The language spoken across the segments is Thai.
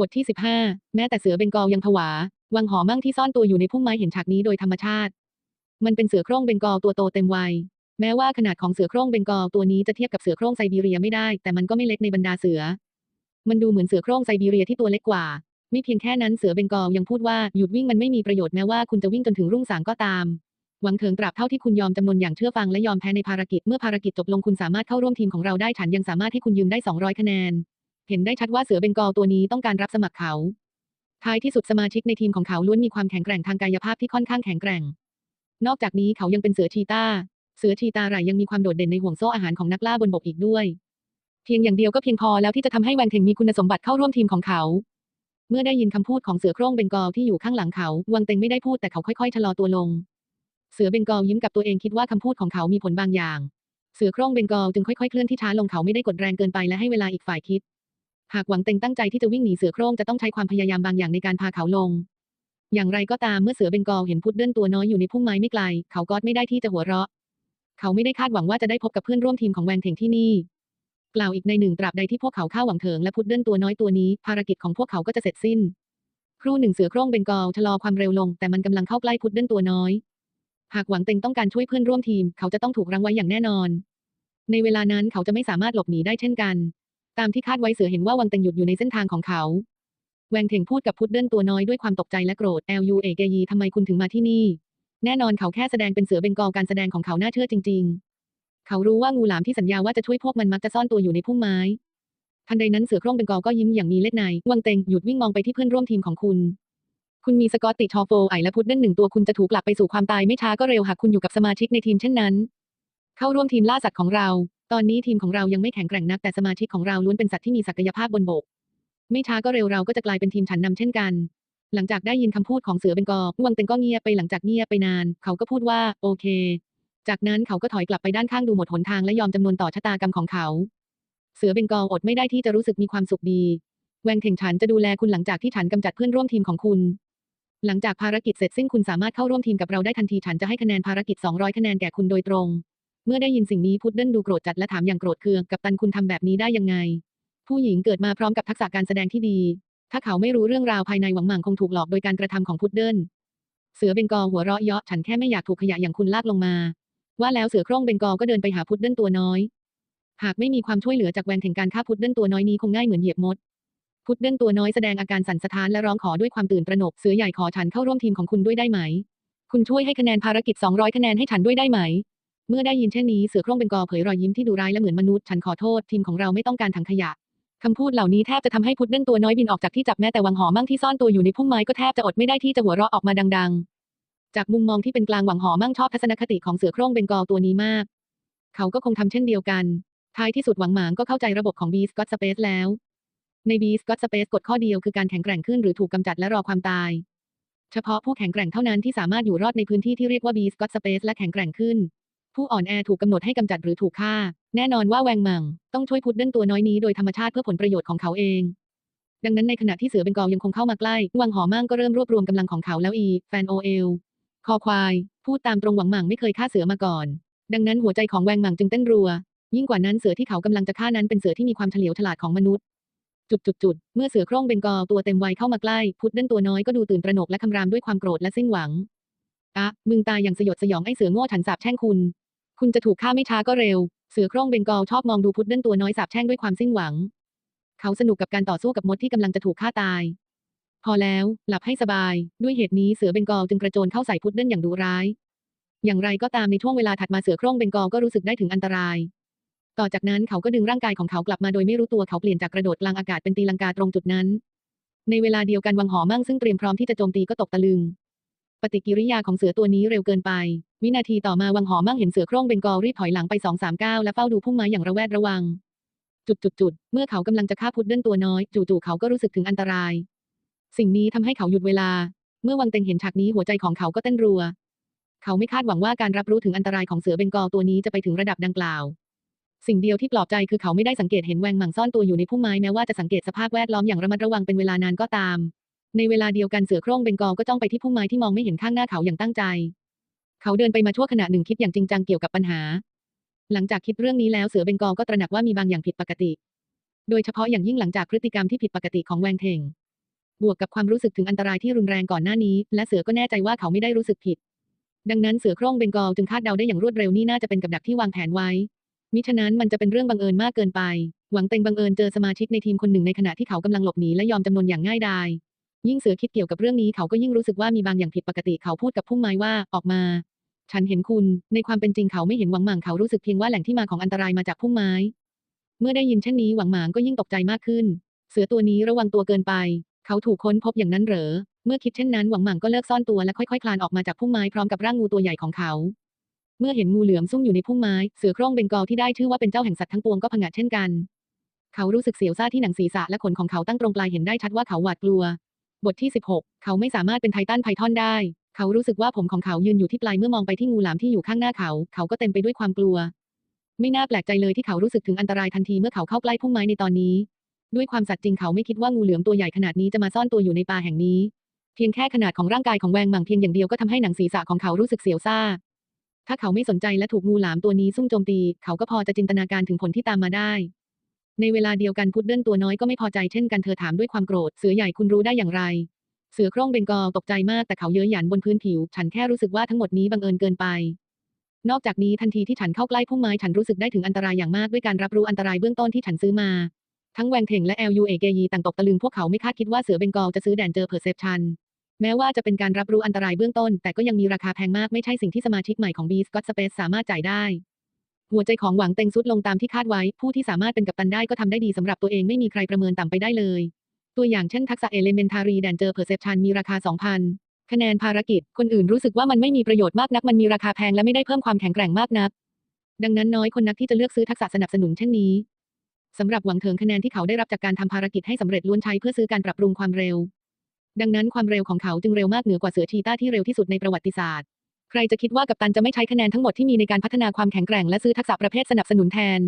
บทที่ 15 แม้แต่เสือเบงกอลยังผวา วังหอมั่งที่ซ่อนตัวอยู่ในพุ่มไม้เห็นฉากนี้โดยธรรมชาติ มันเป็นเสือโคร่งเบงกอลตัวโตเต็มวัย แม้ว่าขนาดของเสือโคร่งเบงกอลตัวนี้จะเทียบกับเสือโคร่งไซบีเรียไม่ได้ แต่มันก็ไม่เล็กในบรรดาเสือ มันดูเหมือนเสือโคร่งไซบีเรียที่ตัวเล็กกว่า ไม่เพียงแค่นั้นเสือเบงกอลยังพูดว่าหยุดวิ่งมันไม่มีประโยชน์แม้ว่าคุณจะวิ่งจนถึงรุ่งสางก็ตาม หวังเถิงตราบเท่าที่คุณยอมจำนวนอย่างเชื่อฟังและยอมแพ้ในภารกิจ เมื่อภารกิจจบลงคุณสามารถเข้าร่วมทีมของเราได้ฉันยังสามารถให้คุณยืมได้ 200 คะแนน เห็นได้ชัดว่าเสือเบงกอลตัวนี้ต้องการรับสมัครเขา ท้ายที่สุดสมาชิกในทีมของเขาล้วนมีความแข็งแกร่งทางกายภาพที่ค่อนข้างแข็งแกร่ง นอกจากนี้เขายังเป็นเสือชีตาเสือชีตาไรยังมีความโดดเด่นในห่วงโซ่อาหารของนักล่าบนบกอีกด้วย เพียงอย่างเดียวก็เพียงพอแล้วที่จะทำให้แวงเทงมีคุณสมบัติเข้าร่วมทีมของเขา เมื่อได้ยินคำพูดของเสือโคร่งเบงกอลที่อยู่ข้างหลังเขาวังเต็งไม่ได้พูดแต่เขาค่อยๆชะลอตัวลง เสือเบงกอลยิ้มกับตัวเองคิดว่าคำพูดของเขามีผลบางอย่าง เสือโคร่งเบงกอลจึงค่อยๆเคลื่อนที่ช้าลงเขาไม่ได้กดแรงเกินไปและให้เวลาอีกฝ่ายคิด หากหวังเต็งตั้งใจที่จะวิ่งหนีเสือโคร่งจะต้องใช้ความพยายามบางอย่างในการพาเขาลง อย่างไรก็ตามเมื่อเสือเบงกอลเห็นพุดเดิ้ลตัวน้อยอยู่ในพุ่มไม้ไม่ไกล เขาก็ไม่ได้ที่จะหัวเราะ เขาไม่ได้คาดหวังว่าจะได้พบกับเพื่อนร่วมทีมของแวงเทงที่นี่ กล่าวอีกในหนึ่งตราบใดที่พวกเขาเข้าหวังเถิงและพุดเดิ้ลตัวน้อยตัวนี้ ภารกิจของพวกเขาก็จะเสร็จสิ้น ครู่หนึ่งเสือโคร่งเบงกอลชะลอความเร็วลง แต่มันกำลังเข้าใกล้พุดเดิ้ลตัวน้อย หากหวังเต็งต้องการช่วยเพื่อนร่วมทีม เขาจะต้องถูกรั้งไว้อย่างแน่นอน ในเวลานั้นเขาจะไม่สามารถหลบหนีได้เช่นกัน ตามที่คาดไว้เสือเห็นว่าวังเต็งหยุดอยู่ในเส้นทางของเขา แวงเถงพูดกับพุดเดิ้ลตัวน้อยด้วยความตกใจและโกรธแอลยูเอเกยีทำไมคุณถึงมาที่นี่ แน่นอนเขาแค่แสดงเป็นเสือเบงกอลการแสดงของเขาน่าเชื่อจริง ๆ เขารู้ว่างูหลามที่สัญญาว่าจะช่วยพวกมันมักจะซ่อนตัวอยู่ในพุ่มไม้ทันใดนั้นเสือโคร่งเบงกอลก็ยิ้มอย่างมีเล่ห์ในวังเต็งหยุดวิ่งมองไปที่เพื่อนร่วมทีมของคุณ คุณมีสกอตติชอโฟไอและพุดเดิ้ลหนึ่งตัวคุณจะถูกกลับไปสู่ความตายไม่ช้าก็เร็วหากคุณอยู่กับสมาชิกในทีมเช่นนั้น เข้าร่วมทีมล่าสัตว์ของเรา ตอนนี้ทีมของเรายังไม่แข็งแกร่งนักแต่สมาชิกของเราล้วนเป็นสัตว์ที่มีศักยภาพบนบก ไม่ช้าก็เร็วเราก็จะกลายเป็นทีมฉันนำเช่นกัน หลังจากได้ยินคำพูดของเสือเบงกอลวังเต็งก็เงียบไปหลังจากเงียบไปนาน เขาก็พูดว่า โอเค จากนั้นเขาก็ถอยกลับไปด้านข้างดูหมดหนทางและยอมจำนวนต่อชะตากรรมของเขา เสือเบงกออดไม่ได้ที่จะรู้สึกมีความสุขดีแวงเถงฉันจะดูแลคุณหลังจากที่ฉันกำจัดเพื่อนร่วมทีมของคุณ หลังจากภารกิจเสร็จสิ้นคุณสามารถเข้าร่วมทีมกับเราได้ทันทีฉันจะให้คะแนนภารกิจ 200 คะแนนแก่คุณโดยตรง เมื่อได้ยินสิ่งนี้พุดเดิ้ลดูโกรธจัดและถามอย่างโกรธเคืองกับตันคุณทำแบบนี้ได้ยังไง ผู้หญิงเกิดมาพร้อมกับทักษะการแสดงที่ดี ถ้าเขาไม่รู้เรื่องราวภายในหวังหมั่งคงถูกหลอกโดยการกระทำของพุดเดิ้ลเสือเบงกอหัวเราะเยาะฉันแค่ไม่อยากถูกขยะอย่างคุณลากลงมา ว่าแล้วเสือโคร่งเบงกอก็เดินไปหาพุดเดิ้ลตัวน้อย หากไม่มีความช่วยเหลือจากแวงแห่งการฆ่าพุดเดิ้ลตัวน้อยนี้คงง่ายเหมือนเหยียบมดพุดเดิ้ลตัวน้อยแสดงอาการสั่นสะท้านและร้องขอด้วยความตื่นตระหนกเสือใหญ่ขอฉันเข้าร่วมทีมของคุณด้วยได้ไหม คุณช่วยให้คะแนนภารกิจ 200 คะแนนให้ฉันด้วยได้ไหม เมื่อได้ยินเช่นนี้เสือโคร่งเบงกอเผยรอยยิ้มที่ดูร้ายและเหมือนมนุษย์ฉันขอโทษทีมของเราไม่ต้องการถังขยะคำพูดเหล่านี้แทบจะทำให้พุดเดิ้ลตัวน้อยบินออกจากที่จับแม้แต่วังหอมั่งที่ซ่อนตัวอยู่ในพุ่มไม้ก็แทบจะอดไม่ได้ที่จะหัวเราะออกมาดัง ๆ จากมุมมองที่เป็นกลางหวังหอมั่งชอบทัศนคติของเสือโคร่งเบงกอตัวนี้มาก เขาก็คงทำเช่นเดียวกัน ท้ายที่สุดหวังหมางก็เข้าใจระบบของ b ีสก็ t สเปซแล้ว ใน b ีสก็ t สเปซกฎข้อเดียวคือการแข็งแกร่งขึ้นหรือถูกกำจัดและรอความตาย เฉพาะผู้แข็งแกร่งเท่านั้นที่สามารถอยู่รอดในพื้นที่ที่เรียกว่า b ีสก็ t สเปซและแข็งแกร่งขึ้น ผู้อ่อนแอถูกกำหนดให้กำจัดหรือถูกฆ่า แน่นอนว่าแวงหมังต้องช่วยพุดเดิ้ลตัวน้อยนี้โดยธรรมชาติเพื่อผลประโยชน์ของเขาเอง ดังนั้นในขณะที่เสือเบงกอลยังคงเข้ามาใกล้วังหอมั่งก็เริ่มรวบรวมกำลังของเขาแล้วอี แฟนโอเอลคอควาย พูดตามตรงหวังหมังไม่เคยฆ่าเสือมาก่อน ดังนั้นหัวใจของแวงหมังจึงเต้นรัว ยิ่งกว่านั้นเสือที่เขากำลังจะฆ่านั้นเป็นเสือที่มีความเฉลียวฉลาดของมนุษย์จุดจุดจุดเมื่อเสือโคร่งเบงกอลตัวเต็มวัยเข้ามาใกล้ พุดเดิ้ลตัวน้อยก็ดูตื่นตระหนกและคำรามด้วยความโกรธและสิ้นหวังอะมึงตายอย่างสยดสยองไอ้เสือโง่ฉันสาบแช่งคุณ คุณจะถูกฆ่าไม่ช้าก็เร็ว เสือโคร่งเบงกอลชอบมองดูพุดเดิ้ลตัวน้อยสาบแช่งด้วยความสิ้นหวัง เขาสนุกกับการต่อสู้กับมดที่กำลังจะถูกฆ่าตาย พอแล้ว หลับให้สบาย ด้วยเหตุนี้เสือเบงกอลจึงกระโจนเข้าใส่พุดเดิ้ลอย่างดุร้าย อย่างไรก็ตามในช่วงเวลาถัดมาเสือโคร่งเบงกอลก็รู้สึกได้ถึงอันตราย ต่อจากนั้นเขาก็ดึงร่างกายของเขากลับมาโดยไม่รู้ตัวเขาเปลี่ยนจากกระโดดกลางอากาศเป็นตีลังกาตรงจุดนั้น ในเวลาเดียวกันวังหอมั่งซึ่งเตรียมพร้อมที่จะโจมตีก็ตกตะลึง ปฏิกิริยาของเสือตัวนี้เร็วเกินไป วินาทีต่อมาวังหอมั่งเห็นเสือโคร่งเบงกอรีบถอยหลังไปสองสามก้าวและเฝ้าดูพุ่มไม้อย่างระแวดระวัง จุดจุดจุดเมื่อเขากำลังจะฆ่าพุดเดิ้ลตัวน้อย จู่ๆเขาก็รู้สึกถึงอันตราย สิ่งนี้ทำให้เขาหยุดเวลา เมื่อวังเต็งเห็นฉากนี้หัวใจของเขาก็เต้นรัว เขาไม่คาดหวังว่าการรับรู้ถึงอันตรายของเสือเบงกอตัวนี้จะไปถึงระดับดังกล่าว สิ่งเดียวที่ปลอบใจคือเขาไม่ได้สังเกตเห็นแวงหมังซ่อนตัวอยู่ในพุ่มไม้แม้ว่าจะสังเกตสภาพแวดล้อมอย่างระมัดระวังเป็นเวลานานก็ตาม ในเวลาเดียวกันเสือโคร่งเบงกอลก็จ้องไปที่พุ่มไม้ที่มองไม่เห็นข้างหน้าเขาอย่างตั้งใจ เขาเดินไปมาชั่วขณะหนึ่งคิดอย่างจริงจังเกี่ยวกับปัญหา หลังจากคิดเรื่องนี้แล้วเสือเบงกอลก็ตระหนักว่ามีบางอย่างผิดปกติ โดยเฉพาะอย่างยิ่งหลังจากพฤติกรรมที่ผิดปกติของแวงเทงบวกกับความรู้สึกถึงอันตรายที่รุนแรงก่อนหน้านี้ และเสือก็แน่ใจว่าเขาไม่ได้รู้สึกผิด ดังนั้นเสือโคร่งเบงกอลจึงคาดเดาได้อย่างรวดเร็วนี่น่าจะเป็นกับดักที่วางแผนไว้มิฉะนั้นมันจะเป็นเรื่องบังเอิญมากเกินไป หวังเต็งบังเอิญเจอสมาชิกในทีมคนหนึ่งในขณะที่เขากำลังหลบหนีและยอมจำนนอย่างง่ายดาย ยิ่งเสือคิดเกี่ยวกับเรื่องนี้เขาก็ยิ่งรู้สึกว่ามีบางอย่างผิดปกติเขาพูดกับพุ่มไม้ว่าออกมา ฉันเห็นคุณ ในความเป็นจริงเขาไม่เห็นหวังหมางเขารู้สึกเพียงว่าแหล่งที่มาของอันตรายมาจากพุ่มไม้ เมื่อได้ยินเช่นนี้หวังหมางก็ยิ่งตกใจมากขึ้น เสือตัวนี้ระวังตัวเกินไป เขาถูกค้นพบอย่างนั้นเหรอ เมื่อคิดเช่นนั้นหวังหมางก็เลิกซ่อนตัวและค่อยๆคลานออกมาจากพุ่มไม้พร้อมกับร่างงูตัวใหญ่ของเขาเมื่อเห็นงูเหลือมซุ่มอยู่ในพุ่มไม้ เสือโคร่งเบงกอลที่ได้ชื่อว่าเป็นเจ้าแห่งสัตว์ทั้งปวงก็ผงะเช่นกัน เขารู้สึกเสียวซ่าที่หนังศีรษะและขนของเขาตั้งตรงปลายเห็นได้ชัดว่าเขาหวาดกลัว บทที่ 16 เขาไม่สามารถเป็นไททันไพทอนได้ เขารู้สึกว่าผมของเขายืนอยู่ที่ปลายเมื่อมองไปที่งูหลามที่อยู่ข้างหน้าเขา เขาก็เต็มไปด้วยความกลัว ไม่น่าแปลกใจเลยที่เขารู้สึกถึงอันตรายทันทีเมื่อเขาเข้าใกล้พุ่มไม้ในตอนนี้ ด้วยความสัตย์จริงเขาไม่คิดว่างูเหลือมตัวใหญ่ขนาดนี้จะมาซ่อนตัวอยู่ในป่าแห่งนี้ เพียงแค่ขนาดของร่างกายของแวงหมังเพียงอย่างเดียวก็ทำให้หนังศีรษะของเขารู้สึกเสียวซ่า ถ้าเขาไม่สนใจและถูกงูหลามตัวนี้ซุ่มโจมตี เขาก็พอจะจินตนาการถึงผลที่ตามมาได้ ในเวลาเดียวกันพุดเดิ้ลตัวน้อยก็ไม่พอใจเช่นกันเธอถามด้วยความโกรธเสือใหญ่คุณรู้ได้อย่างไร เสือโคร่งเบงกอลตกใจมากแต่เขาเย้ยหยันบนพื้นผิว ฉันแค่รู้สึกว่าทั้งหมดนี้บังเอิญเกินไป นอกจากนี้ทันทีที่ฉันเข้าใกล้พุ่มไม้ฉันรู้สึกได้ถึงอันตรายอย่างมากด้วยการรับรู้อันตรายเบื้องต้นที่ฉันซื้อมา ทั้งแวงเทงและ LU เอเกยีต่างตกตะลึงพวกเขาไม่คาดคิดว่าเสือเบงกอลจะซื้อแดนเจอเพอร์เซพชันแม้ว่าจะเป็นการรับรู้อันตรายเบื้องต้น แต่ก็ยังมีราคาแพงมากไม่ใช่สิ่งที่สมาชิกใหม่ของ B Scott Space สามารถจ่ายได้ หัวใจของหวังเต็งซุดลงตามที่คาดไว้ ผู้ที่สามารถเป็นกัปตันได้ก็ทำได้ดีสำหรับตัวเองไม่มีใครประเมินต่ำไปได้เลย ตัวอย่างเช่นทักษะ Elementary แดนเจอ Perception มีราคา 2,000 คะแนนภารกิจ คนอื่นรู้สึกว่ามันไม่มีประโยชน์มากนักมันมีราคาแพงและไม่ได้เพิ่มความแข็งแกร่งมากนัก ดังนั้นน้อยคนนักที่จะเลือกซื้อทักษะสนับสนุนเช่นนี้สำหรับหวังเถิงคะแนนที่เขาได้รับจากการทำภารกิจให้สำเร็จล้วนใช้เพื่อซื้อการปรับปรุงความเร็ว ดังนั้นความเร็วของเขาจึงเร็วมากเหนือกว่าเสือชีต้าที่เร็วที่สุดในประวัติศาสตร์ ใครจะคิดว่ากัปตันจะไม่ใช้คะแนนทั้งหมดที่มีในการพัฒนาความแข็งแกร่งและซื้อทักษะประเภทสนับสนุนแทน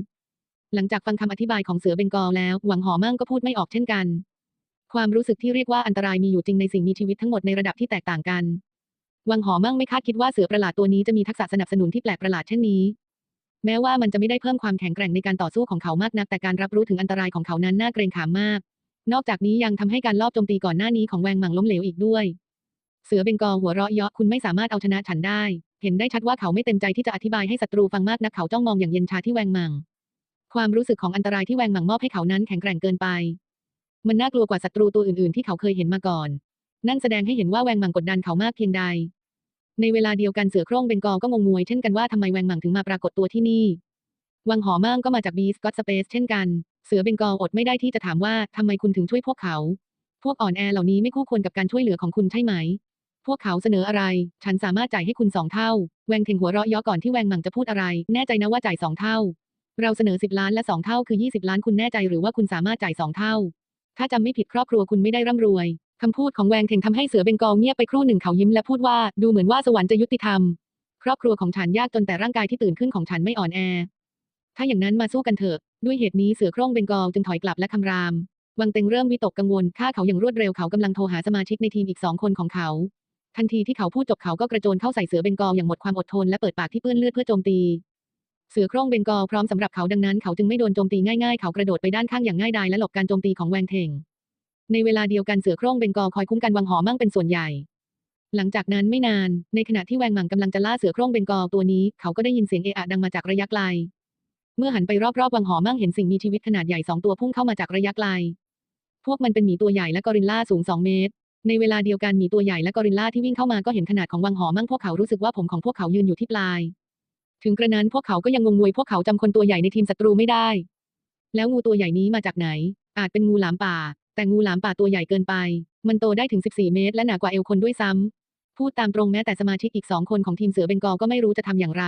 หลังจากฟังคำอธิบายของเสือเบงกอลแล้ว หวังหอมั่งก็พูดไม่ออกเช่นกัน ความรู้สึกที่เรียกว่าอันตรายมีอยู่จริงในสิ่งมีชีวิตทั้งหมดในระดับที่แตกต่างกัน หวังหอมั่งไม่คาดคิดว่าเสือประหลาดตัวนี้จะมีทักษะสนับสนุนที่แปลกประหลาดเช่นนี้ แม้ว่ามันจะไม่ได้เพิ่มความแข็งแกร่งในการต่อสู้ของเขามากนัก แต่การรับรู้ถึงอันตรายของเขานั้นน่าเกรงขามมาก นอกจากนี้ยังทำให้การลอบโจมตีก่อนหน้านี้ของแวงหมังล้มเหลวอีกด้วย เสือเบงกอหัวเราะเยาะคุณไม่สามารถเอาชนะฉันได้ เห็นได้ชัดว่าเขาไม่เต็มใจที่จะอธิบายให้ศัตรูฟังมากนักเขาจ้องมองอย่างเย็นชาที่แวงมัง ความรู้สึกของอันตรายที่แวงมังมอบให้เขานั้นแข็งแกร่งเกินไป มันน่ากลัวกว่าศัตรูตัวอื่นๆ ที่เขาเคยเห็นมาก่อน นั่นแสดงให้เห็นว่าแวงมังกดดันเขามากเพียงใด ในเวลาเดียวกันเสือโคร่งเบงกอก็งงงวยเช่นกันว่าทำไมแวงมังถึงมาปรากฏตัวที่นี่ วังหอมั่งก็มาจากบีสกอตสเปซเช่นกัน เสือเบงกออดไม่ได้ที่จะถามว่าทำไมคุณถึงช่วยพวกเขาพวกอ่อนแอเหล่านี้ไม่คู่ควรกับการช่วยเหลือของคุณใช่ไหม พวกเขาเสนออะไร ฉันสามารถจ่ายให้คุณสองเท่า แวงเทงหัวเราะยาะก่อนที่แวงหมังจะพูดอะไร แน่ใจนะว่าจ่ายสองเท่า เราเสนอสิบล้านและสองเท่าคือยี่สิบล้านคุณแน่ใจหรือว่าคุณสามารถจ่ายสองเท่า ถ้าจำไม่ผิดครอบครัวคุณไม่ได้ร่ำรวย คำพูดของแวงเทงทำให้เสือเบงกอลเงียบไปครู่หนึ่งเขายิ้มและพูดว่า ดูเหมือนว่าสวรรค์จะยุติธรรม ครอบครัวของฉันยากจนแต่ร่างกายที่ตื่นขึ้นของฉันไม่อ่อนแอ ถ้าอย่างนั้นมาสู้กันเถอะ ด้วยเหตุนี้เสือโคร่งเบงกอลจึงถอยกลับและคำรามวังเต็งเริ่มวิตกกังวลฆ่าเขาอย่างรวดเร็วเขากำลังโทรหาสมาชิกในทีมอีกสองคนของเขา ทันทีที่เขาพูดจบเขาก็กระโจนเข้าใส่เสือเบงกอลอย่างหมดความอดทนและเปิดปากที่เปื้อนเลือดเพื่อโจมตี เสือโคร่งเบงกอลพร้อมสำหรับเขาดังนั้นเขาจึงไม่โดนโจมตีง่ายๆ เขากระโดดไปด้านข้างอย่างง่ายดายและหลบการโจมตีของแวงเทงในเวลาเดียวกันเสือโคร่งเบงกอลคอยคุ้มกันวังหอมั่งเป็นส่วนใหญ่ หลังจากนั้นไม่นาน ในขณะที่แวงหมังกำลังจะล่าเสือโคร่งเบงกอลตัวนี้ เขาก็ได้ยินเสียงเอะอะดังมาจากระยะไกล เมื่อหันไปรอบๆวังหอมั่งเห็นสิ่งมีชีวิตขนาดใหญ่สองตัวพุ่งเข้ามาจากระยะไกล พวกมันเป็นหมีตัวใหญ่และกอริลลาสูง 2 เมตร ในเวลาเดียวกันหมีตัวใหญ่และกอริลลาที่วิ่งเข้ามาก็เห็นขนาดของวังหอมั่งพวกเขารู้สึกว่าผมของพวกเขายืนอยู่ที่ปลาย ถึงกระนั้นพวกเขาก็ยังงงงวยพวกเขาจำคนตัวใหญ่ในทีมศัตรูไม่ได้ แล้วงูตัวใหญ่นี้มาจากไหน อาจเป็นงูหลามป่า แต่งูหลามป่าตัวใหญ่เกินไป มันโตได้ถึง 14 เมตร และหนากว่าเอวคนด้วยซ้ำพูดตามตรงแม้แต่สมาชิกอีกสองคนของทีมเสือเบงกอลก็ไม่รู้จะทำอย่างไร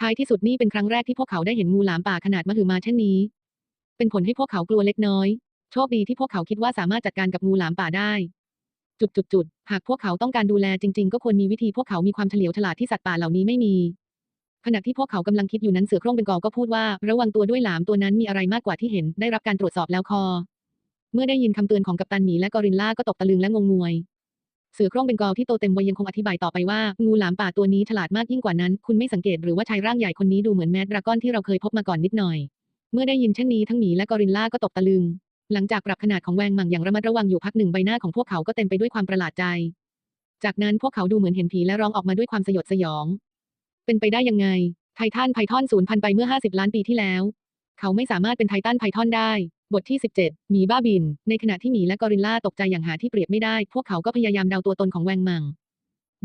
ท้ายที่สุดนี่เป็นครั้งแรกที่พวกเขาได้เห็นงูหลามป่าขนาดมหึมาเช่นนี้ เป็นผลให้พวกเขากลัวเล็กน้อย โชคดีที่พวกเขาคิดว่าสามารถจัดการกับงูหลามป่าได้ จุดจุดจุดหากพวกเขาต้องการดูแลจริง ๆ ก็ควรมีวิธีพวกเขามีความเฉลียวฉลาดที่สัตว์ป่าเหล่านี้ไม่มี ขณะที่พวกเขากำลังคิดอยู่นั้นเสือโคร่งเบงกอลก็พูดว่า ระวังตัวด้วยหลามตัวนั้นมีอะไรมากกว่าที่เห็น ได้รับการตรวจสอบแล้วคอ เมื่อได้ยินคำเตือนของกัปตันหมีและกอริลลาก็ตกตะลึงและงงงวย เสือโคร่งเบงกอลที่โตเต็มวัยยังคงอธิบายต่อไปว่างูหลามป่าตัวนี้ฉลาดมากยิ่งกว่านั้น คุณไม่สังเกตหรือว่าชายร่างใหญ่คนนี้ดูเหมือนแมดดราก้อนที่เราเคยพบมาก่อนนิดหน่อย เมื่อได้ยินเช่นนี้ทั้งหมีและกอริลลาก็ตกตะลึง หลังจากปรับขนาดของแวงหมังอย่างระมัดระวังอยู่พักหนึ่งใบหน้าของพวกเขาก็เต็มไปด้วยความประหลาดใจ จากนั้นพวกเขาดูเหมือนเห็นผีและร้องออกมาด้วยความสยดสยอง เป็นไปได้ยังไง ไททันไพทอนสูญพันธุ์ไปเมื่อ 50 ล้านปีที่แล้ว เขาไม่สามารถเป็นไททันไพทอนได้ บทที่ 17หมีบ้าบิน ในขณะที่หมีและกอริลลาตกใจอย่างหาที่เปรียบไม่ได้ พวกเขาก็พยายามเดาตัวตนของแวงมัง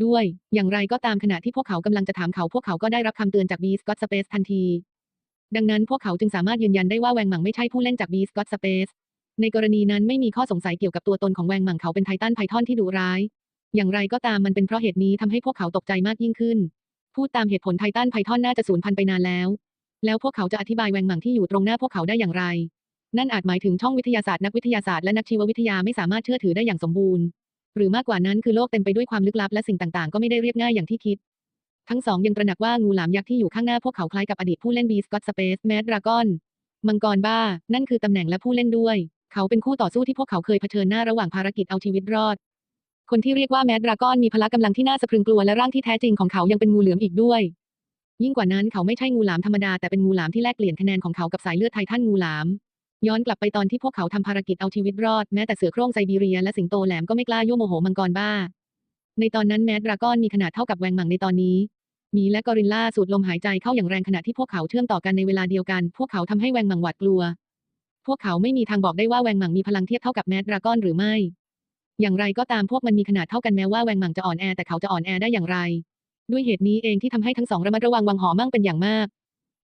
ด้วย อย่างไรก็ตามขณะที่พวกเขากำลังจะถามเขา พวกเขาก็ได้รับคำเตือนจากบีสกอตสเปซทันที ดังนั้นพวกเขาจึงสามารถยืนยันได้ว่าแวงมังไม่ใช่ผู้เล่นจากบีสกอตสเปซ ในกรณีนั้นไม่มีข้อสงสัยเกี่ยวกับตัวตนของแวงหมังเขาเป็นไททันไพทอนที่ดุร้าย อย่างไรก็ตามมันเป็นเพราะเหตุนี้ทำให้พวกเขาตกใจมากยิ่งขึ้น พูดตามเหตุผลไททันไพทอนน่าจะสูญพันธุ์ไปนานแล้ว แล้วพวกเขาจะอธิบายแวงหมังที่อยู่ตรงหน้าพวกเขาได้อย่างไร นั่นอาจหมายถึงช่องวิทยาศาสตร์นักวิทยาศาสตร์และนักชีววิทยาไม่สามารถเชื่อถือได้อย่างสมบูรณ์ หรือมากกว่านั้นคือโลกเต็มไปด้วยความลึกลับและสิ่งต่างๆ ก็ไม่ได้เรียบง่ายอย่างที่คิดทั้งสองยังตระหนักว่างูหลามยักษ์ที่อยู่ข้างหน้าพวกเขาคล้ายกับอดีตผู้เล่นบีสกอตสเปซแมดดรากอนมังกรบ้า นั่นคือตำแหน่งและผู้เล่นด้วย เขาเป็นคู่ต่อสู้ที่พวกเขาเคยเผชิญหน้าระหว่างภารกิจเอาชีวิตรอด คนที่เรียกว่าแมดดราก้อนมีพละกำลังที่น่าสะพรึงกลัวและร่างที่แท้จริงของเขายังเป็นงูเหลือมอีกด้วย ยิ่งกว่านั้นเขาไม่ใช่งูหลามธรรมดาแต่เป็นงูหลามที่แลกเปลี่ยนคะแนนของเขากับสายเลือดไททันงูหลาม ย้อนกลับไปตอนที่พวกเขาทำภารกิจเอาชีวิตรอดแม้แต่เสือโคร่งไซบีเรียและสิงโตแหลมก็ไม่กล้ายั่วโมโหมังกรบ้า ในตอนนั้นแมดดราก้อนมีขนาดเท่ากับแวงหมังในตอนนี้มีและกอริลลาสูดลมหายใจเข้าอย่างแรงขณะที่พวกเขาเชื่อมต่อกันในเวลาเดียวกัน พวกเขาทำให้แวงหมังหวาดกลัว พวกเขาไม่มีทางบอกได้ว่าแวงหมังมีพลังเทียบเท่ากับแมดดราก้อนหรือไม่ อย่างไรก็ตามพวกมันมีขนาดเท่ากันแม้ว่าแวงหมังจะอ่อนแอแต่เขาจะอ่อนแอได้อย่างไร ด้วยเหตุนี้เองที่ทำให้ทั้งสองระมัดระวังวังหอมั่งเป็นอย่างมาก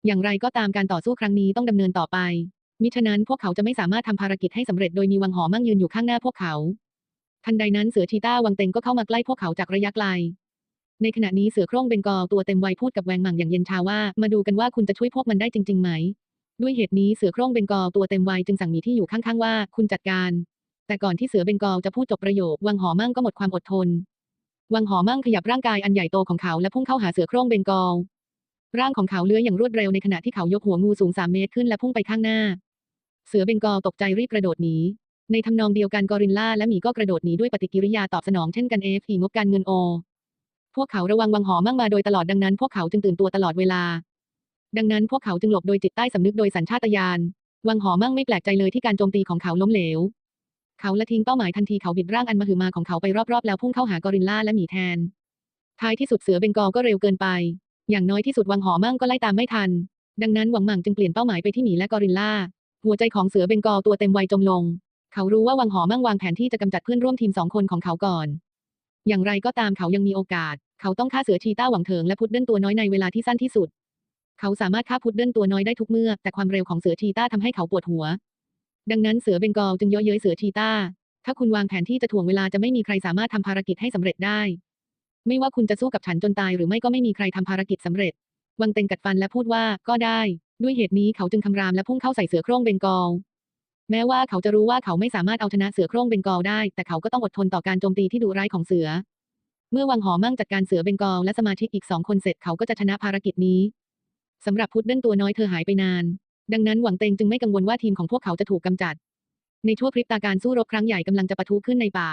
อย่างไรก็ตามการต่อสู้ครั้งนี้ต้องดำเนินต่อไป มิฉะนั้นพวกเขาจะไม่สามารถทำภารกิจให้สำเร็จโดยมีวังหอมั่งยืนอยู่ข้างหน้าพวกเขา ทันใดนั้นเสือชีต้าวังเต็งก็เข้ามาใกล้พวกเขาจากระยะไกลในขณะนี้เสือโคร่งเบงกอลตัวเต็มวัยพูดกับแวงหมังอย่างเย็นชาว่า มาดูกันว่าคุณจะช่วยพวกมันได้จริงๆไหม ด้วยเหตุนี้เสือโคร่งเบงกอลตัวเต็มวัยจึงสั่งหมีที่อยู่ข้างๆว่า คุณจัดการ แต่ก่อนที่เสือเบงกอลจะพูดจบประโยค วังหอมั่งก็หมดความอดทน วังหอมั่งขยับร่างกายอันใหญ่โตของเขาและพุ่งเข้าหาเสือโคร่งเบงกอลร่างของเขาเลื้อยอย่างรวดเร็วในขณะที่เขายกหัวงูสูงสามเมตรขึ้นและพุ่งไปข้างหน้า เสือเบงกอลตกใจรีบกระโดดหนีในทำนองเดียวกันกอริลลาและหมีก็กระโดดหนีด้วยปฏิกิริยาตอบสนองเช่นกันเอฟีงบการเงินโอ พวกเขาระวังวังหอมั่งมาโดยตลอดดังนั้น พวกเขาจึงตื่นตัวตลอดเวลา ดังนั้นพวกเขาจึงหลบโดยจิตใต้สำนึกโดยสัญชาตญาณ วังหอมั่งไม่แปลกใจเลยที่การโจมตีของเขาล้มเหลว เขาละทิ้งเป้าหมายทันทีเขาบิดร่างอันมหึมาของเขาไปรอบๆแล้วพุ่งเข้าหากอริลลาและหมีแทน ท้ายที่สุดเสือเบงกอลก็เร็วเกินไป อย่างน้อยที่สุดวังหอมั่งก็ไล่ตามไม่ทัน ดังนั้นหวังหมั่งจึงเปลี่ยนเป้าหมายไปที่หมีและกอริลลา หัวใจของเสือเบงกอลตัวเต็มวัยจมลง เขารู้ว่าวังหอมั่งวางแผนที่จะกำจัดเพื่อนร่วมทีมสองคนของเขาก่อน อย่างไรก็ตามเขายังมีโอกาส เขาต้องฆ่าเสือชีต้าหวังเถิงและพุดเดิ้ลตัวน้อยในเวลาที่สั้นที่สุด เขาสามารถฆ่าพุดเดิ้ลตัวน้อยได้ทุกเมื่อ แต่ความเร็วของเสือชีต้าทำให้เขาปวดหัว ดังนั้นเสือเบงกอลจึงย่อเย้ยเสือชีต้า ถ้าคุณวางแผนที่จะถ่วงเวลาจะไม่มีใครสามารถทำภารกิจให้สำเร็จได้ ไม่ว่าคุณจะสู้กับฉันจนตายหรือไม่ก็ไม่มีใครทำภารกิจสำเร็จ วังเต็งกัดฟันและพูดว่าก็ได้ ด้วยเหตุนี้เขาจึงคำรามและพุ่งเข้าใส่เสือโคร่งเบงกอลแม้ว่าเขาจะรู้ว่าเขาไม่สามารถเอาชนะเสือโคร่งเบงกอลได้ แต่เขาก็ต้องอดทนต่อการโจมตีที่ดุร้ายของเสือ เมื่อวังหอมั่งจัดการเสือเบงกอลและสมาชิกอีกสองคนเสร็จเขาก็จะชนะภารกิจนี้ สำหรับพุดเดิ้ลตัวน้อยเธอหายไปนาน ดังนั้นหวังเตงจึงไม่กังวลว่าทีมของพวกเขาจะถูกกำจัด ในชั่วพริบตาการสู้รบครั้งใหญ่กำลังจะปะทุขึ้นในป่า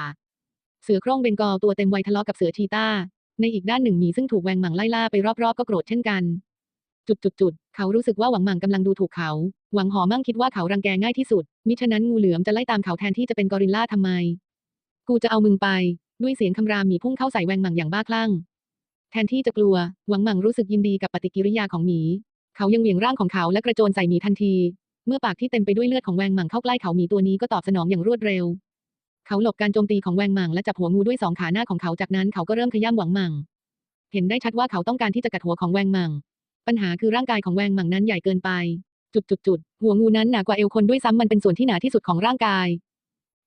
เสือโคร่งเบงกอลตัวเต็มวัยทะเลาะกับเสือชีตาในอีกด้านหนึ่งหมีซึ่งถูกแวงหมังไล่ล่าไปรอบๆก็โกรธเช่นกัน จุดจุดจุดเขารู้สึกว่าหวังหมังกำลังดูถูกเขา หวังหอมั่งคิดว่าเขารังแกง่ายที่สุด มิฉะนั้นงูเหลือมจะไล่ตามเขาแทนที่จะเป็นกอริลลาทำไม กูจะเอามึงไป ด้วยเสียงคำรามหมีพุ่งเข้าใส่แวงหมังอย่างบ้าคลั่ง แทนที่จะกลัว หวังหมังรู้สึกยินดีกับปฏิกิริยาของหมี เขายังเหวี่ยงร่างของเขาและกระโจนใส่หมีทันที เมื่อปากที่เต็มไปด้วยเลือดของแวงหมังเข้าใกล้เขาหมีตัวนี้ก็ตอบสนองอย่างรวดเร็ว เขาหลบการโจมตีของแวงหมังและจับหัวงูด้วยสองขาหน้าของเขาจากนั้นเขาก็เริ่มขย้ำหวังหมังเห็นได้ชัดว่าเขาต้องการที่จะกัดหัวของแวงหมังปัญหาคือร่างกายของแวงหมังนั้นใหญ่เกินไป จุดจุดจุดหัวงูนั้นหนากว่าเอวคนด้วยซ้ำมันเป็นส่วนที่หนาที่สุดของร่างกาย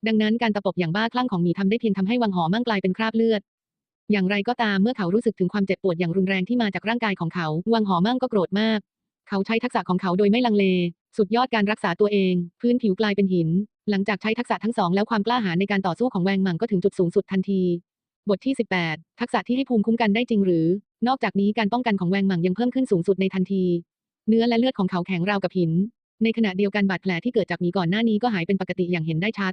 ดังนั้นการตะปบอย่างบ้าคลั่งของหมีทำได้เพียงทำให้วังหอมั่งกลายเป็นคราบเลือด อย่างไรก็ตามเมื่อเขารู้สึกถึงความเจ็บปวดอย่างรุนแรงที่มาจากร่างกายของเขา วังหอมั่งก็โกรธมาก เขาใช้ทักษะของเขาโดยไม่ลังเล สุดยอดการรักษาตัวเอง พื้นผิวกลายเป็นหิน หลังจากใช้ทักษะทั้งสองแล้วความกล้าหาญในการต่อสู้ของแวงหมังก็ถึงจุดสูงสุดทันที บทที่ 18 ทักษะที่ให้ภูมิคุ้มกันได้จริงหรือ นอกจากนี้การป้องกันของแวงหมังยังเพิ่มขึ้นสูงสุดในทันที เนื้อและเลือดของเขาแข็งราวกับหิน ในขณะเดียวกันบาดแผลที่เกิดจากหมีก่อนหน้านี้ก็หายเป็นปกติอย่างเห็นได้ชัด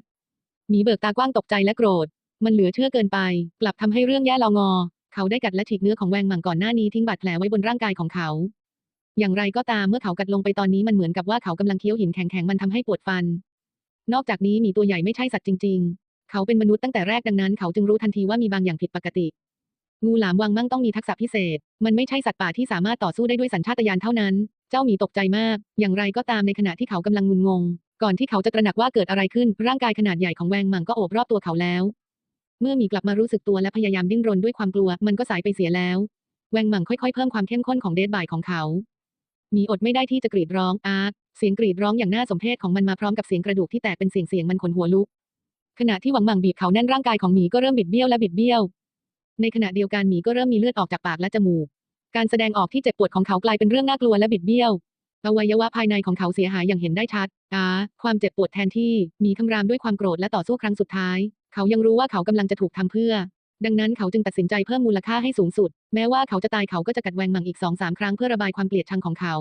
หมีเบิกตากว้างตกใจและโกรธ มันเหลือเชื่อเกินไป กลับทำให้เรื่องแย่ลองอ เขาได้กัดและฉีกเนื้อของแวงหมังก่อนหน้านี้ทิ้งบาดแผลไว้บนร่างกายของเขา อย่างไรก็ตามเมื่อเขากัดลงไปตอนนี้มันเหมือนกับว่าเขากำลังเคี้ยวหินแข็งๆมันทำให้ปวดฟัน นอกจากนี้มีตัวใหญ่ไม่ใช่สัตว์จริง ๆ เขาเป็นมนุษย์ตั้งแต่แรกดังนั้น เขาจึงรู้ทันทีว่ามีบางอย่างผิดปกติงูหลามวังมั่งต้องมีทักษะพิเศษ มันไม่ใช่สัตว์ป่าที่สามารถต่อสู้ได้ด้วยสัญชาตญาณเท่านั้น เจ้าหมีตกใจมาก อย่างไรก็ตามในขณะที่เขากำลังงุนงง ก่อนที่เขาจะตระหนักว่าเกิดอะไรขึ้น ร่างกายขนาดใหญ่ของแวงมังก็โอบรอบตัวเขาแล้ว เมื่อมีกลับมารู้สึกตัวและพยายามดิ้นรนด้วยความกลัว มันก็สายไปเสียแล้ว แวงหมังค่อยๆ เพิ่มความเข้มข้นของเดดบายของเขา มีอดไม่ได้ที่จะกรีดร้องอาร์ตเสียงกรีดร้องอย่างน่าสมเพชของมันมาพร้อมกับเสียงกระดูกที่แตกเป็นเสียงเสียงมันขนหัวลุก ขณะที่หวังหมังบีบเขาแน่นร่างกายของหมีก็เริ่มบิดเบี้ยวและบิดเบี้ยว ในขณะเดียวกันหมีก็เริ่มมีเลือดออกจากปากและจมูก การแสดงออกที่เจ็บปวดของเขากลายเป็นเรื่องน่ากลัวและบิดเบี้ยวอวัยวะภายในของเขาเสียหายอย่างเห็นได้ชัดอาความเจ็บปวดแทนที่ มีคำรามด้วยความโกรธและต่อสู้ครั้งสุดท้าย เขายังรู้ว่าเขากำลังจะถูกทำเพื่อ ดังนั้นเขาจึงตัดสินใจเพิ่มมูลค่าให้สูงสุด แม้ว่าเขาจะตายเขาก็จะกัดแวงมังอีกสองสามครั้งเพื่อระบายความเกลียดชังของเขา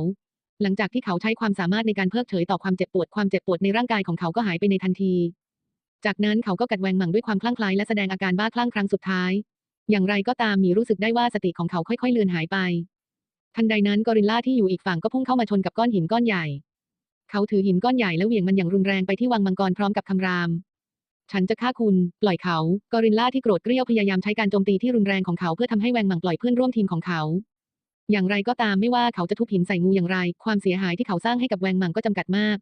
หลังจากที่เขาใช้ความสามารถในการเพิกเฉยต่อความเจ็บปวดความเจ็บปวดในร่างกายของเขาก็หายไปในทันที จากนั้นเขาก็กัดแวงมังด้วยความคลั่งไคล้และแสดงอาการบ้าคลั่งครั้งสุดท้าย อย่างไรก็ตามมีรู้สึกได้ว่าสติของเขาค่อยๆเลือนหายไป ทันใดนั้นกอริลลาที่อยู่อีกฝั่งก็พุ่งเข้ามาชนกับก้อนหินก้อนใหญ่ เขาถือหินก้อนใหญ่แล้วเหวี่ยงมันอย่างรุนแรงไปที่วังมังกรพร้อมกับคำราม ฉันจะฆ่าคุณ ปล่อยเขา กอริลลาที่โกรธเกรี้ยวพยายามใช้การโจมตีที่รุนแรงของเขาเพื่อทำให้แวงหมังปล่อยเพื่อนร่วมทีมของเขา อย่างไรก็ตามไม่ว่าเขาจะทุบหินใส่งูอย่างไร ความเสียหายที่เขาสร้างให้กับแวงหมังก็จำกัดมาก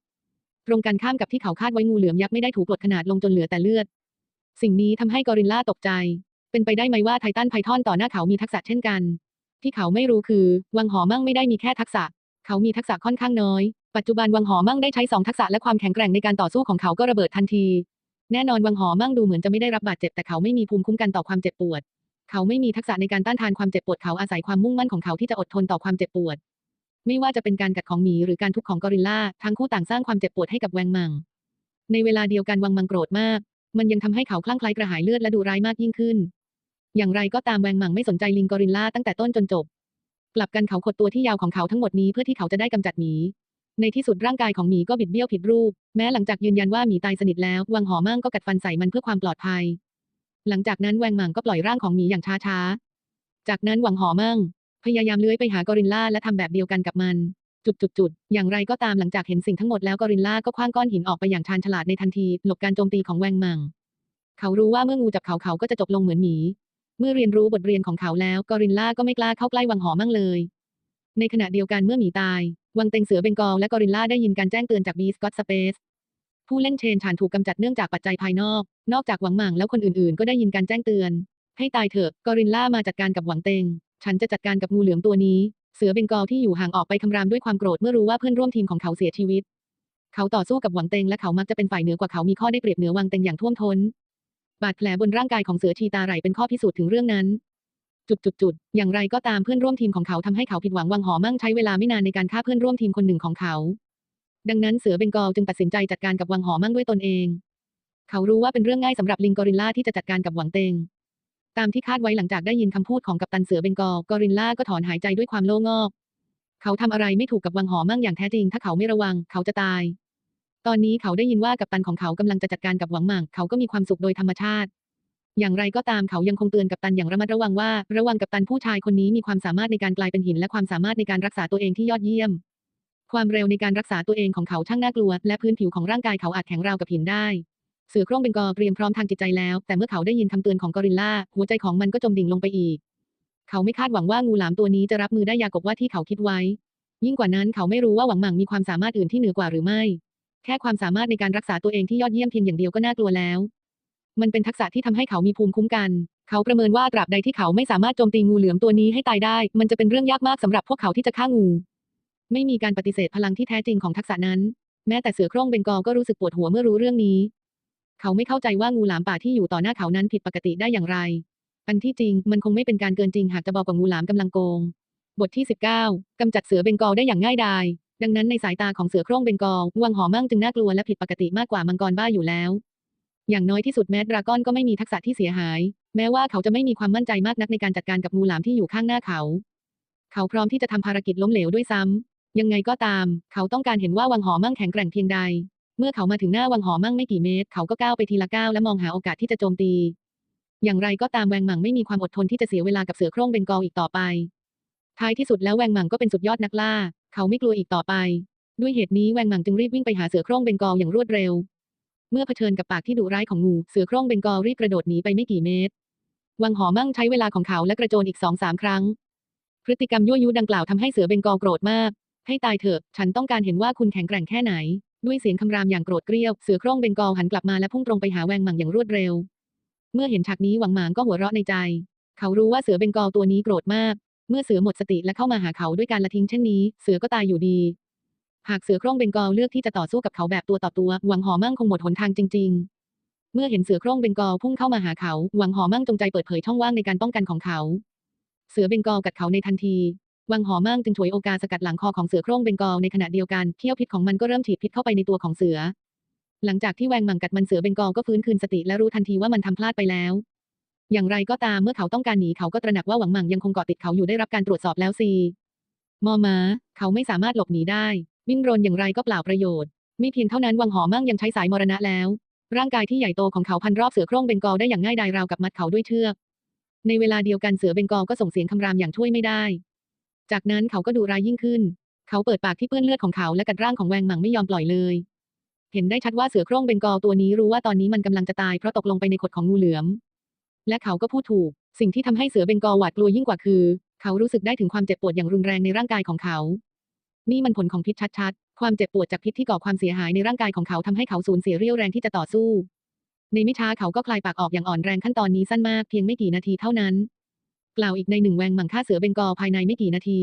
ตรงกันข้ามกับที่เขาคาดไว้งูเหลือมยักษ์ไม่ได้ถูกปลดขนาดลงจนเหลือแต่เลือด สิ่งนี้ทำให้กอริลลาตกใจ เป็นไปได้ไหมว่าไททันไพทอนต่อหน้าเขามีทักษะเช่นกัน ที่เขาไม่รู้คือ วังหอมั่งไม่ได้มีแค่ทักษะ เขามีทักษะค่อนข้างน้อย ปัจจุบันวังหอมั่งได้ใช้สองทักษะและความแข็งแกร่งในการต่อสู้ของเขาก็ระเบิดทันที แน่นอนวังหอมั่งดูเหมือนจะไม่ได้รับบาดเจ็บแต่เขาไม่มีภูมิคุ้มกันต่อความเจ็บปวด เขาไม่มีทักษะในการต้านทานความเจ็บปวดเขาอาศัยความมุ่งมั่นของเขาที่จะอดทนต่อความเจ็บปวด ไม่ว่าจะเป็นการกัดของหมีหรือการทุบของกอริลลาทั้งคู่ต่างสร้างความเจ็บปวดให้กับแวงมัง ในเวลาเดียวกันวังมังโกรธมาก มันยังทำให้เขาคลั่งไคล้กระหายเลือดและดุร้ายมากยิ่งขึ้น อย่างไรก็ตามแวงมังไม่สนใจลิงกอริลลาตั้งแต่ต้นจนจบ กลับกันเขาขดตัวที่ยาวของเขาทั้งหมดนี้เพื่อที่เขาจะได้กำจัดหมี ในที่สุดร่างกายของหมีก็บิดเบี้ยวผิดรูป แม้หลังจากยืนยันว่าหมีตายสนิทแล้ว วังหอมั่งก็กัดฟันใส่มันเพื่อความปลอดภัย หลังจากนั้นแวงหมังก็ปล่อยร่างของหมีอย่างช้าๆ จากนั้นหวังหอมั่งพยายามเลื้อยไปหากอริลลาและทำแบบเดียวกันกับมัน จุดๆๆอย่างไรก็ตามหลังจากเห็นสิ่งทั้งหมดแล้วกอริลลาก็คว้างก้อนหินออกไปอย่างชาญฉลาดในทันที หลบการโจมตีของแวงหมังเขารู้ว่าเมื่องูจับเขาเขาก็จะจบลงเหมือนหมี เมื่อเรียนรู้บทเรียนของเขาแล้วกอริลลาก็ไม่กล้าเข้าใกล้วังหอมั่งเลย ในขณะเดียวกันเมื่อหมีตาย วังเต็งเสือเบงกอลและกอริลลาได้ยินการแจ้งเตือนจากบีสกอตสเปซผู้เล่นเชนฉานถูกกำจัดเนื่องจากปัจจัยภายนอก นอกจากหวังหมังแล้วคนอื่นๆ ก็ได้ยินการแจ้งเตือน ให้ตายเถอะกอริลลามาจัดการกับหวังเต็ง ฉันจะจัดการกับงูเหลือมตัวนี้ เสือเบงกอลที่อยู่ห่างออกไปคำรามด้วยความโกรธเมื่อรู้ว่าเพื่อนร่วมทีมของเขาเสียชีวิต เขาต่อสู้กับหวังเต็งและเขามักจะเป็นฝ่ายเหนือกว่าเขามีข้อได้เปรียบเหนือหวังเต็งอย่างท่วมท้น บาดแผลบนร่างกายของเสือชีตาไหลเป็นข้อพิสูจน์ถึงเรื่องนั้น จุดๆๆอย่างไรก็ตามเพื่อนร่วมทีมของเขาทำให้เขาผิดหวังวังหอมั่งใช้เวลาไม่นานในการฆ่าเพื่อนร่วมทีมคนหนึ่งของเขา ดังนั้นเสือเบงกอลจึงตัดสินใจจัดการกับวังหอมั่งด้วยตนเอง เขารู้ว่าเป็นเรื่องง่ายสำหรับลิงกอริลลาที่จะจัดการกับหวังเตงตามที่คาดไว้หลังจากได้ยินคำพูดของกัปตันเสือเบงกอลกอริลลาก็ถอนหายใจด้วยความโล่งอก เขาทำอะไรไม่ถูกกับวังหอมั่งอย่างแท้จริง ถ้าเขาไม่ระวัง เขาจะตาย ตอนนี้เขาได้ยินว่ากัปตันของเขากำลังจะจัดการกับหวังหมังเขาก็มีความสุขโดยธรรมชาติ อย่างไรก็ตามเขายังคงเตือนกัปตันอย่างระมัดระวังว่า ระวังกัปตันผู้ชายคนนี้มีความสามารถในการกลายเป็นหินและความสามารถในการรักษาตัวเองที่ยอดเยี่ยม ความเร็วในการรักษาตัวเองของเขาช่างน่ากลัว และพื้นผิวของร่างกายเขาอาจแข็งราวกับหินได้เสือโคร่งเบงกอเตรียมพร้อมทางจิตใจแล้ว แต่เมื่อเขาได้ยินคำเตือนของกอริลลาหัวใจของมันก็จมดิ่งลงไปอีก เขาไม่คาดหวังว่างูหลามตัวนี้จะรับมือได้ยากกว่าที่เขาคิดไว้ ยิ่งกว่านั้นเขาไม่รู้ว่าหวังหมังมีความสามารถอื่นที่เหนือกว่าหรือไม่ แค่ความสามารถในการรักษาตัวเองที่ยอดเยี่ยมเพียงอย่างเดียวก็น่ากลัวแล้ว มันเป็นทักษะที่ทำให้เขามีภูมิคุ้มกัน เขาประเมินว่าตราบใดที่เขาไม่สามารถโจมตีงูเหลือมตัวนี้ให้ตายได้ มันจะเป็นเรื่องยากมากสำหรับพวกเขาที่จะฆ่างู ไม่มีการปฏิเสธพลังที่แท้จริงของทักษะนั้น แม้แต่เสือโคร่งเบงกอลก็รู้สึกปวดหัวเมื่อรู้เรื่องนี้ เขาไม่เข้าใจว่างูหลามป่าที่อยู่ต่อหน้าเขานั้นผิดปกติได้อย่างไร อันที่จริงมันคงไม่เป็นการเกินจริงหากจะบอกว่างูหลามกำลังโกง บทที่ 19กำจัดเสือเบงกอลได้อย่างง่ายดายดังนั้นในสายตาของเสือโคร่งเบงกอลวังหอมั่งจึงน่ากลัวและผิดปกติมากกว่ามังกรบ้าอยู่แล้ว อย่างน้อยที่สุดแม้ดราก้อนก็ไม่มีทักษะที่เสียหาย แม้ว่าเขาจะไม่มีความมั่นใจมากนักในการจัดการกับงูหลามที่อยู่ข้างหน้าเขา เขาพร้อมที่จะทำภารกิจล้มเหลวด้วยซ้ำยังไงก็ตาม เขาต้องการเห็นว่าวังหอมั่งแข็งแกร่งเพียงใด เมื่อเขามาถึงหน้าวังหอมั่งไม่กี่เมตร เขาก็ก้าวไปทีละก้าวและมองหาโอกาสที่จะโจมตี อย่างไรก็ตามแวงหมังไม่มีความอดทนที่จะเสียเวลากับเสือโคร่งเบงกอลอีกต่อไป ท้ายที่สุดแล้วแวงหมังก็เป็นสุดยอดนักล่า เขาไม่กลัวอีกต่อไป ด้วยเหตุนี้แวงหมังจึงรีบวิ่งไปหาเสือโคร่งเบงกอลอย่างรวดเร็ว เมื่อเผชิญกับปากที่ดุร้ายของงู เสือโคร่งเบงกอลรีบกระโดดหนีไปไม่กี่เมตร วังหอมั่งใช้เวลาของเขาและกระโจนอีกสองสามครั้ง พฤติกรรมยั่วยุดังกล่าวทำให้เสือเบงกอลโกรธมาก ให้ตายเถอะ ฉันต้องการเห็นว่าคุณแข็งแกร่งแค่ไหน ด้วยเสียงคำรามอย่างโกรธเกรี้ยว เสือโคร่งเบงกอลหันกลับมาและพุ่งตรงไปหาแวงหมังอย่างรวดเร็ว เมื่อเห็นฉากนี้หวังหมางก็หัวเราะในใจ เขารู้ว่าเสือเบงกอลตัวนี้โกรธมาก เมื่อเสือหมดสติและเข้ามาหาเขาด้วยการละทิ้งเช่นนี้ เสือก็ตายอยู่ดี หากเสือโคร่งเบงกอลเลือกที่จะต่อสู้กับเขาแบบตัวต่อตัว หวังหอมั่งคงหมดหนทางจริง ๆ เมื่อเห็นเสือโคร่งเบงกอลพุ่งเข้ามาหาเขา หวังหอมั่งจงใจเปิดเผยช่องว่างในการป้องกันของเขา เสือเบงกอลกัดเขาในทันทีวังหอมั่งจึงฉวยโอกาสสกัดหลังคอของเสือโคร่งเบงกอลในขณะเดียวกันเขี้ยวพิษของมันก็เริ่มฉีดพิษเข้าไปในตัวของเสือ หลังจากที่แวงมังกัดมันเสือเบงกอลก็ฟื้นคืนสติและรู้ทันทีว่ามันทำพลาดไปแล้ว อย่างไรก็ตามเมื่อเขาต้องการหนีเขาก็ตระหนักว่าหวังมังยังคงเกาะติดเขาอยู่ได้รับการตรวจสอบแล้วซีมอมา เขาไม่สามารถหลบหนีได้ วิ่งรนอย่างไรก็เปล่าประโยชน์ไม่เพียงเท่านั้นวังหอมั่งยังใช้สายมรณะแล้ว ร่างกายที่ใหญ่โตของเขาพันรอบเสือโคร่งเบงกอลได้อย่างง่ายดายราวกับมัดเขาด้วยเชือก ในเวลาเดียวกันเสือเบงกอลก็ส่งเสียงคำรามอย่างช่วยไม่ได้ จากนั้นเขาก็ดูร้ายยิ่งขึ้น เขาเปิดปากที่เปื้อนเลือดของเขาและกัดร่างของแวงหมังไม่ยอมปล่อยเลย เห็นได้ชัดว่าเสือโคร่งเบงกอลตัวนี้รู้ว่าตอนนี้มันกำลังจะตายเพราะตกลงไปในขดของงูเหลือม และเขาก็พูดถูก สิ่งที่ทำให้เสือเบงกอลหวาดกลัวยิ่งกว่าคือ เขารู้สึกได้ถึงความเจ็บปวดอย่างรุนแรงในร่างกายของเขา นี่มันผลของพิษชัดๆ ความเจ็บปวดจากพิษที่ก่อความเสียหายในร่างกายของเขาทำให้เขาสูญเสียเรี่ยวแรงที่จะต่อสู้ ในไม่ช้าเขาก็คลายปากออกอย่างอ่อนแรงขั้นตอนนี้สั้นมากเพียงไม่กี่นาทีเท่านั้น กล่าวอีกในหนึ่งแวงมังฆ่าเสือเบงกอภายในไม่กี่นาที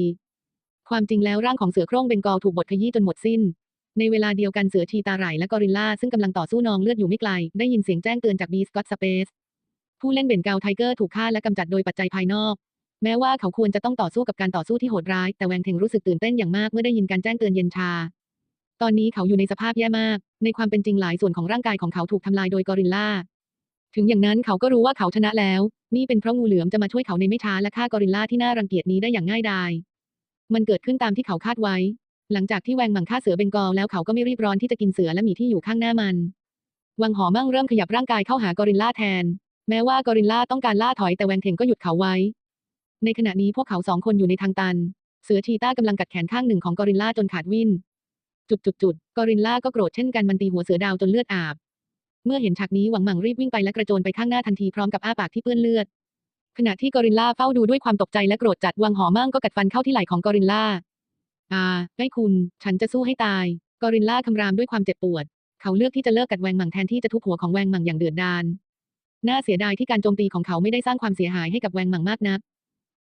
ความจริงแล้วร่างของเสือโคร่งเบงกอถูกบดขยี้จนหมดสิ้น ในเวลาเดียวกันเสือชีตาไหลและกอริลลาซึ่งกำลังต่อสู้นองเลือดอยู่ไม่ไกล ได้ยินเสียงแจ้งเตือนจากบีสกอตสเปซผู้เล่นเบนเกาไทเกอร์ถูกฆ่าและกำจัดโดยปัจจัยภายนอก แม้ว่าเขาควรจะต้องต่อสู้กับการต่อสู้ที่โหดร้าย แต่แวงเทงรู้สึกตื่นเต้นอย่างมากเมื่อได้ยินการแจ้งเตือนเย็นชา ตอนนี้เขาอยู่ในสภาพแย่มาก ในความเป็นจริงหลายส่วนของร่างกายของเขาถูกทำลายโดยกอริลลา ถึงอย่างนั้นเขาก็รู้ว่าเขาชนะแล้ว นี่เป็นเพราะงูเหลือมจะมาช่วยเขาในไม่ช้าและฆ่ากอริลลาที่น่ารังเกียจนี้ได้อย่างง่ายดาย มันเกิดขึ้นตามที่เขาคาดไว้ หลังจากที่แวงหมังฆ่าเสือเบงกอลแล้วเขาก็ไม่รีบร้อนที่จะกินเสือและหมีที่อยู่ข้างหน้ามัน วังหอมั่งเริ่มขยับร่างกายเข้าหากอริลลาแทน แม้ว่ากอริลลาต้องการล่าถอยแต่แวงเทงก็หยุดเขาไว้ ในขณะนี้พวกเขาสองคนอยู่ในทางตัน เสือชีต้ากำลังกัดแขนข้างหนึ่งของกอริลลาจนขาดวิ่น จุดจุดจุดกอริลลาก็โกรธเช่นกันมันตีหัวเสือดาวจนเลือดอาบ เมื่อเห็นฉากนี้หวังหมังรีบวิ่งไปและกระโจนไปข้างหน้าทันทีพร้อมกับอ้าปากที่เปื้อนเลือด ขณะที่กอริลลาเฝ้าดูด้วยความตกใจและโกรธจัดวังหอมั่งก็กัดฟันเข้าที่ไหล่ของกอริลลาอ่าไอ้คุณ ฉันจะสู้ให้ตาย กอริลลาคำรามด้วยความเจ็บปวด เขาเลือกที่จะเลิกกัดแวงหมังแทนที่จะทุบหัวของแวงหมังอย่างเดือดดาลน่าเสียดายที่การโจมตีของเขาไม่ได้สร้างความเสียหายให้กับแวงหมังมากนัก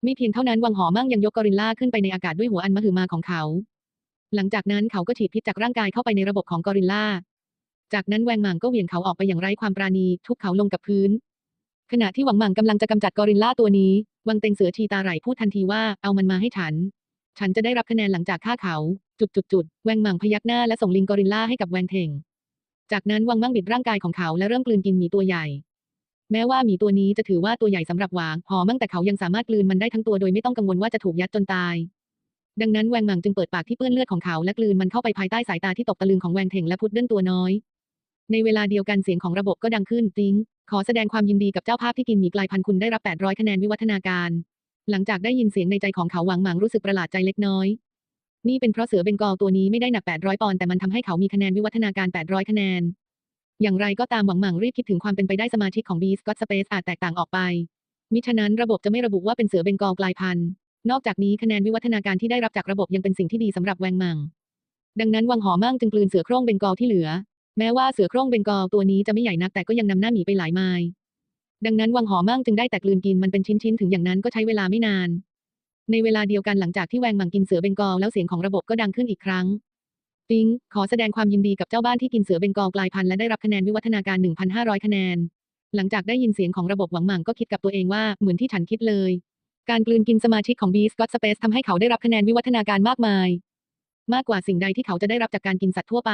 ไม่เพียงเท่านั้นวังหอมั่งยังยกกอริลลาขึ้นไปในอากาศด้วยหัวอันมหึมาของเขา หลังจากนั้นเขาก็ฉีดพิษจากร่างกายเข้าไปในระบบของกอริลลา จากนั้นแวงหมังก็เหวี่ยงเขาออกไปอย่างไร้ความปราณี ทุบเขาลงกับพื้น ขณะที่หวังหมังกำลังจะกำจัดกอริลลาตัวนี้ วังเต็งเสือชีตาไหลพูดทันทีว่าเอามันมาให้ฉัน ฉันจะได้รับคะแนนหลังจากฆ่าเขา จุดจุดจุดแวงหมังพยักหน้าและส่งลิงกอริลลาให้กับแวงเทงจากนั้นวังมั่งบิดร่างกายของเขาและเริ่มกลืนกินหมีตัวใหญ่ แม้ว่าหมีตัวนี้จะถือว่าตัวใหญ่สำหรับหวางหอมั่งแต่เขายังสามารถกลืนมันได้ทั้งตัวโดยไม่ต้องกังวลว่าจะถูกยัดจนตาย ดังนั้นแวงหมังจึงเปิดปากที่เปื้อนเลือดของเขาและกลืนมันเข้าไปภายใต้สายตาที่ตกตะลึงของแวงเทงและพุดเดิ้ลตัวน้อย ในเวลาเดียวกันเสียงของระบบก็ดังขึ้นติ้งขอแสดงความยินดีกับเจ้าภาพที่กินหมีกลายพันธุ์คุณได้รับ 800 คะแนนวิวัฒนาการ หลังจากได้ยินเสียงในใจของเขาหวังหมังรู้สึกประหลาดใจเล็กน้อย นี่เป็นเพราะเสือเบงกอลตัวนี้ไม่ได้หนัก 800 ปอนด์แต่มันทำให้เขามีคะแนนวิวัฒนาการ 800 คะแนน อย่างไรก็ตามหวังหมังรีบคิดถึงความเป็นไปได้สมาชิกของ B Scott Space อาจแตกต่างออกไป มิฉะนั้นระบบจะไม่ระบุว่าเป็นเสือเบงกอลกลายพันธุ์ นอกจากนี้คะแนนวิวัฒนาการที่ได้รับจากระบบยังเป็นสิ่งที่ดีสำหรับแวงหมังดังนั้นวังหอมั่งจึงกลืนเสือโคร่งเบงกอลที่เหลือ แม้ว่าเสือโคร่งเบงกอลตัวนี้จะไม่ใหญ่นักแต่ก็ยังนำหน้าหมีไปหลายไมล์ดังนั้นวังหอมั่งจึงได้แต่กลืนกินมันเป็นชิ้นๆถึงอย่างนั้นก็ใช้เวลาไม่นาน ในเวลาเดียวกันหลังจากที่แวงหมังกินเสือเบงกอลแล้วเสียงของระบบก็ดังขึ้นอีกครั้ง ปิงขอแสดงความยินดีกับเจ้าบ้านที่กินเสือเบงกอลกลายพันธุ์และได้รับคะแนนวิวัฒนาการ 1,500 คะแนน หลังจากได้ยินเสียงของระบบหวังหมังก็คิดกับตัวเองว่าเหมือนที่ฉันคิดเลย การกลืนกินสมาชิกของบีสกอตสเปซทำให้เขาได้รับคะแนนวิวัฒนาการมากมาย มากกว่าสิ่งใดที่เขาจะได้รับจากการกินสัตว์ทั่วไป